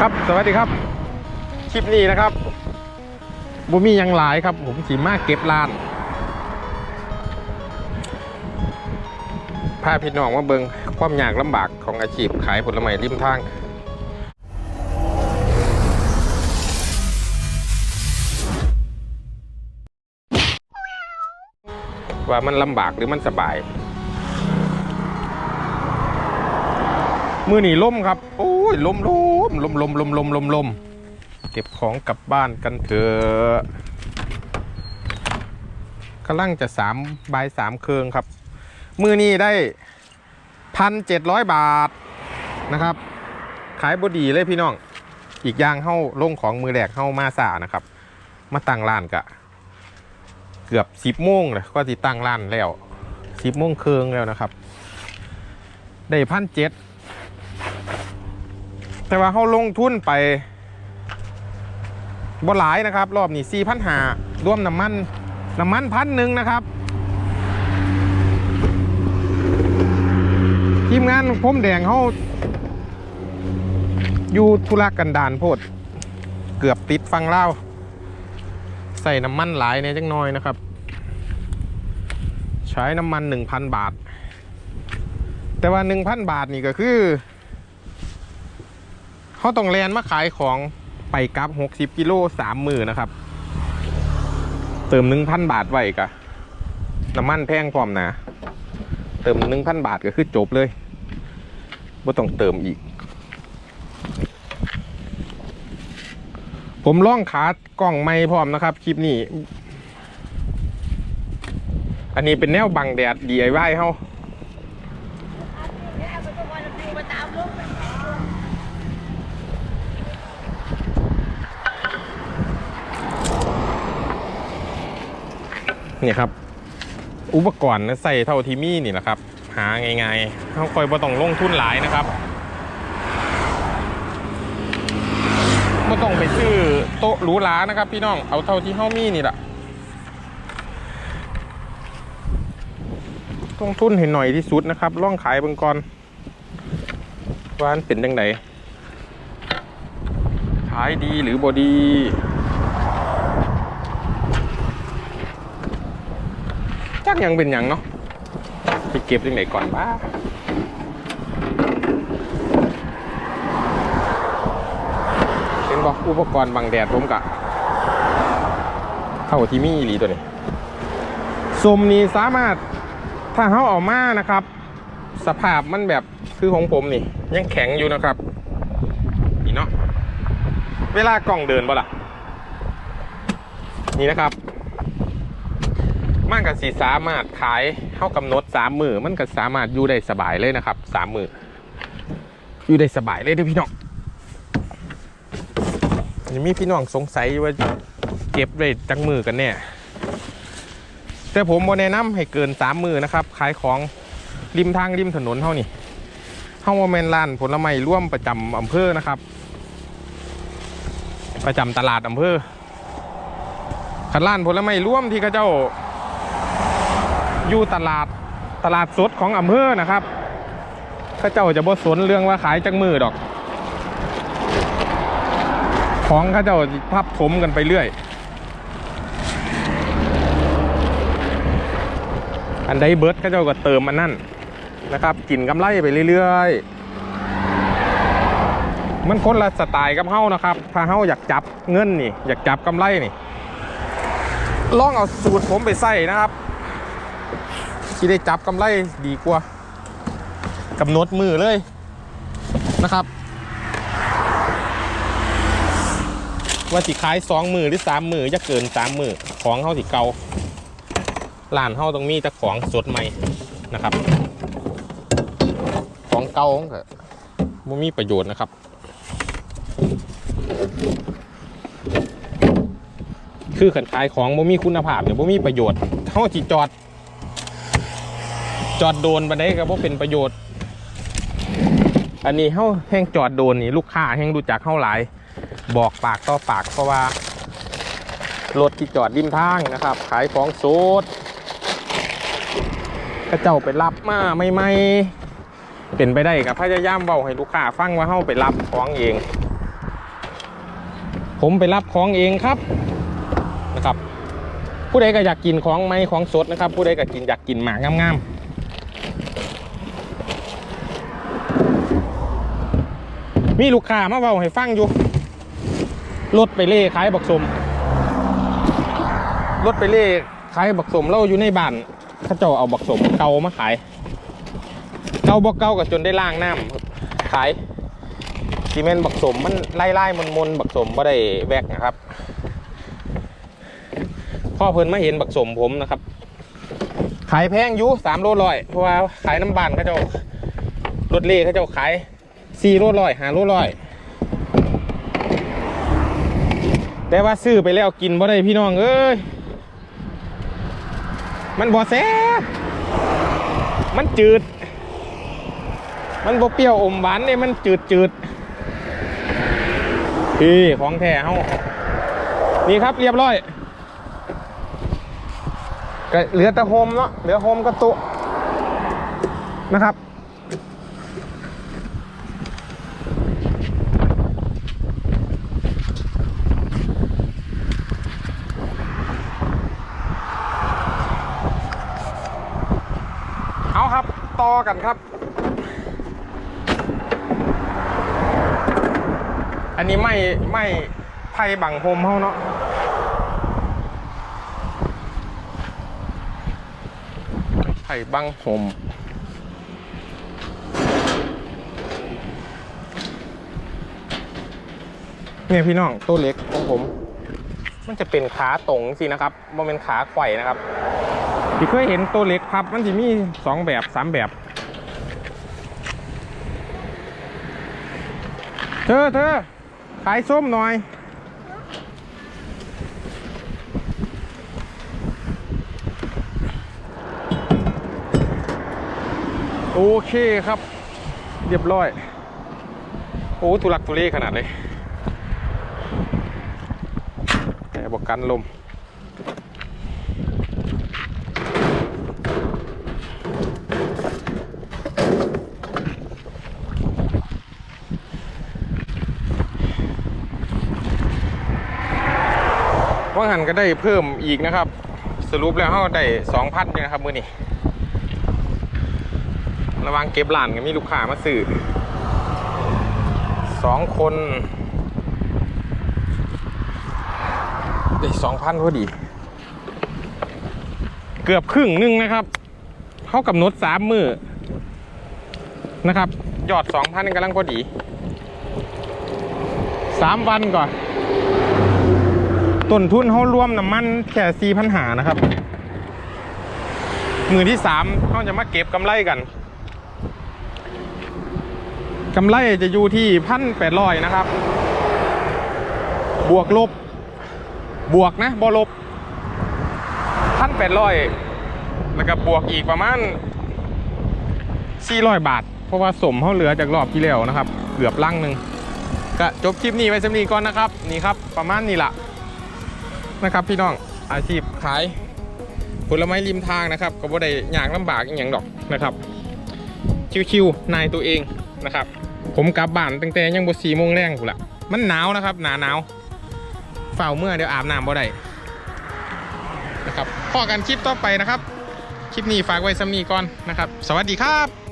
ครับสวัสดีครับ คลิปนี้นะครับบุมียังหลายครับ ผมสีมากเก็บลานพาพี่น้องมาเบิงความยากลำบากของอาชีพขายผลไม้ริมทางว่ามันลำบากหรือมันสบาย มือหนีล่มครับ โอ้ยลมลมลมลมลมลมลมลมเก็บของกลับบ้านกันเถอะกำลังจะสามบายสามเคืองครับ มือนี้ได้พันเจ็ดร้อยบาทนะครับ ขายบดีเลยพี่น้อง อีกอย่างเข้าลงของมือแรกเข้ามาสานะครับ มาตั้งร้านกะ เกือบสิบโมงเลยก็ติตั้งร้านแล้วสิบโมงเคืองแล้วนะครับ ได้พันเจ็ด แต่ว่าเขาลงทุนไปบ่หลายนะครับ รอบนี้สี่พันหาร่วมน้ำมันน้ำมันพันหนึ่งนะครับ ทีมงานผมแดงเขาอยู่ธุระกันดานโพด เกือบติดฟังเล่าใส่น้ำมันหลายเนี่ยจังน้อยนะครับ ใช้น้ำมัน 1,000 บาท แต่ว่า 1,000 บาทนี่ก็คือ เขาต้องแลนมาขายของไปกลับ60กิโลสามมือนะครับ เติม1,000บาทไว้กะน้ำมันแพงพร้อมนะเติม1,000บาทก็คือจบเลยไม่ต้องเติมอีก ผมล่องขากล้องไม่พร้อมนะครับ คลิปนี้ อันนี้เป็นแนวบังแดด DIY เฮา เนี่ยครับ อุปกรณ์ใส่เท่าที่มีนี่แหละครับ หาง่ายๆเขาคอยบ่ต้องลงทุนหลายนะครับบ่ต้องไปซื้อโต๊ะหรูหรานะครับ พี่น้องเอาเท่าที่เขามีนี่แหละต้องทุนให้หน่อยที่สุดนะครับล่องขายบิ่งก่อนวานเป็นยังไงขายดีหรือบดี จักยังเป็นหยังเนาะไปเก็บยังไหนก่อนบ้าเป็นบอกอุปกรณ์บังแดดผมกะเท่าที่มีหลีตัวนี้ซุมนี้สามารถถ้าเขาออกมานะครับ สภาพมันแบบคือของผมนี่ ยังแข็งอยู่นะครับนี่เนาะเวลากล้องเดินบ่ล่ะนี่นะครับ มันก็สีสามารถขายเข้ากำหนดสามมือมันก็สามารถอยู่ได้สบายเลยนะครับสามมืออยู่ได้สบายเลยเด้อพี่น้องยังมีพี่น้องสงสัยว่าเก็บได้จังมือกันแน่แต่ผมบอแนะนำให้เกินสามมือนะครับขายของริมทางริมถนนเท่านี่เฮาว่าแมนร้านผลไม้ร่วมประจำอำเภอนะครับ ประจำตลาดอำเภอขันร้านผลไม้ร่วมที่เขาเจ้า อยู่ตลาดตลาดสดของอำเภอนะครับข้าเจ้าจะบ่สนเรื่องว่าขายจังมือดอก ของข้าเจ้าพับถมกันไปเรื่อย อันใดเบิร์ดข้าเจ้าก็เติมมันนั่นนะครับกินกำไรไปเรื่อยๆ มันคนละสไตล์กับเฮานะครับ ถ้าเฮาอยากจับเงินนี่ อยากจับกำไรนี่ ลองเอาสูตรผมไปใส่นะครับ ที่ได้จับกำไรดีกว่ากำหนดมือเลยนะครับ ว่าสิขายสองมือหรือสามมือจะเกินสามมือของเข้าสิเการ้านเข้าต้องมีแต่ของสดใหม่นะครับ ของเก่าก็ไม่มีประโยชน์นะครับ คือขันขายของบ่มีคุณภาพเนี่ยบ่มีประโยชน์เขาสิจอด จอดโดนบันไดก็บ่เป็นประโยชน์ อันนี้เฮาแห้งจอดโดนนี่ลูกค้าแห้งรู้จักเฮาหลาย บอกปากต่อปากเพราะว่ารถที่จอดริมทางนะครับ ขายของสดกระเจ้าไปรับมาใหม่เป็นไปได้กับพยายามเบาให้ลูกค้าฟังว่าเฮาไปรับของเอง ผมไปรับของเองครับนะครับ ผู้ใดก็อยากกินของไม้ของสดนะครับ ผู้ใดก็กินอยากกินหมากงามๆ มีลูกค้ามาเบาให้ฟังอยู่รถไปเล่ขายบักสมรถไปเล่ขายบักสมเราอยู่ในบ้านข้าเจ้าเอาบักสมเก่ามาขายเก่าบ่เก่าก็จนได้ล่างน้ำขายซีเมนต์บักสมมันไล่ไล่มนมนบักสมบ่ได้แวกนะครับพ่อเพิ่นมาเห็นบักสมผมนะครับ ขายแพงอยู่สามโลร้อยเพราะว่าขายน้ำบานเขาเจ้ารถเล่เขาเจ้าขาย สี่โลร้อยหาโลร้อยแต่ว่าซื้อไปแล้วกินบ่ได้พี่น้องเอ้ยมันบ่แซ่บมันจืด มันบ่เปรี้ยวอมหวานเนี่ยมันจืดจืดพี่ของแท้เฮานี่ครับเรียบร้อยก็เหลือแต่โฮมเนาะเหลือโฮมก็ตุนะครับ เอาครับ ต่อ กันครับ อันนี้ไม่ไม่ไพ่บังโฮมเขาเนาะไผ่บังโฮมเนี่ยพี่น้องตัวเล็กของผม มันจะเป็นขาตรงสินะครับมันเป็นขาไขว่นะครับที่เคยเห็นตัวเล็กพับมันจะมีสองแบบสามแบบ เธอเธอขายส้มหน่อย โอเคครับ เรียบร้อย โอ้ทุลักทุเลขนาดเลยแต่บอกกันลม ว่าหันก็ได้เพิ่มอีกนะครับ สรุปแล้วเขาได้สองพันเนี่ยนะครับมือนี้ระวังเก็บหลานก็มีลูกค้ามาซื้อสองคนได้สองพันพอดี เกือบครึ่งหนึงนะครับเขากำหนดสามมือนะครับ ยอดสองพันกำลังพอดีสามวันก่อน ต้นทุนเขารวมน้ำมันแค่สี่พันหานะครับ มือที่สามเขาจะมาเก็บกำไรกันกำไรจะอยู่ที่พันแปดร้อยนะครับ บวกลบบวกนะบวลบพันแปดร้อยแล้วก็บวกอีกประมาณสี่ร้อยบาท เพราะว่าสมเขาเหลือจากรอบที่แล้วนะครับ เกือบลังหนึ่งก็จบคลิปนี้ไว้สำนีก่อนนะครับ นี่ครับ ประมาณนี้ละ นะครับ พี่น้องอาชีพขายผลไม้ริมทางนะครับ ก็บ่ได้ยากลำบากอย่างดอกนะครับ ชิวๆนายตัวเองนะครับ ผมกลับบ้านตั้งแต่ยังบ่สี่โมงแรงกูละมันหนาวนะครับ หนาหนาวเฝ้าเมื่อเดี๋ยวอาบน้ำบ่ได้นะครับพอกันคลิปต่อไปนะครับ คลิปนี้ฝากไว้สำนีก่อนนะครับ สวัสดีครับ